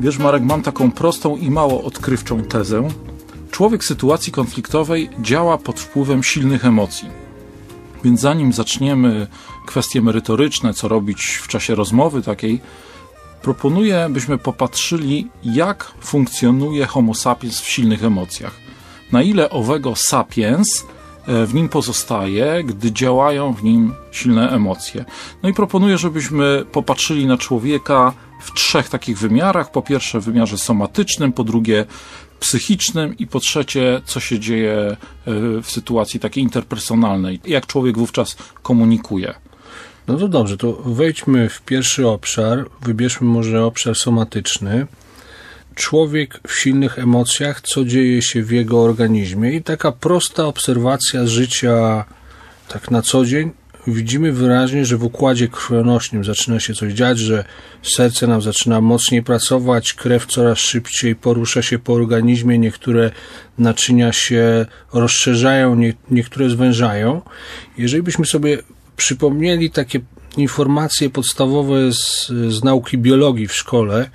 Wiesz, Marek, mam taką prostą i mało odkrywczą tezę. Człowiek w sytuacji konfliktowej działa pod wpływem silnych emocji. Więc zanim zaczniemy kwestie merytoryczne, co robić w czasie rozmowy takiej, proponuję, byśmy popatrzyli, jak funkcjonuje Homo sapiens w silnych emocjach. Na ile owego sapiens w nim pozostaje, gdy działają w nim silne emocje. No i proponuję, żebyśmy popatrzyli na człowieka w trzech takich wymiarach. Po pierwsze w wymiarze somatycznym, po drugie psychicznym i po trzecie, co się dzieje e, w sytuacji takiej interpersonalnej, jak człowiek wówczas komunikuje. No to dobrze, to wejdźmy w pierwszy obszar, wybierzmy może obszar somatyczny. Człowiek w silnych emocjach, co dzieje się w jego organizmie i taka prosta obserwacja życia tak na co dzień, widzimy wyraźnie, że w układzie krwionośnym zaczyna się coś dziać, że serce nam zaczyna mocniej pracować, krew coraz szybciej porusza się po organizmie, niektóre naczynia się rozszerzają, nie, niektóre zwężają. Jeżeli byśmy sobie przypomnieli takie informacje podstawowe z, z nauki biologii w szkole,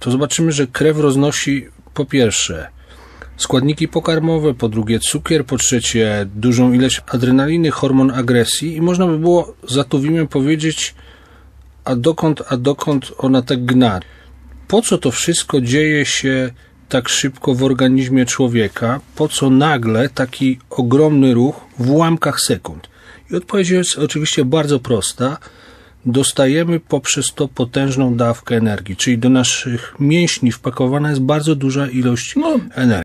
to zobaczymy, że krew roznosi po pierwsze składniki pokarmowe, po drugie cukier, po trzecie dużą ilość adrenaliny, hormon agresji i można by było za Tuwimem powiedzieć, a dokąd, a dokąd ona tak gna. Po co to wszystko dzieje się tak szybko w organizmie człowieka? Po co nagle taki ogromny ruch w ułamkach sekund? I odpowiedź jest oczywiście bardzo prosta. Dostajemy poprzez to potężną dawkę energii, czyli do naszych mięśni wpakowana jest bardzo duża ilość No, energii.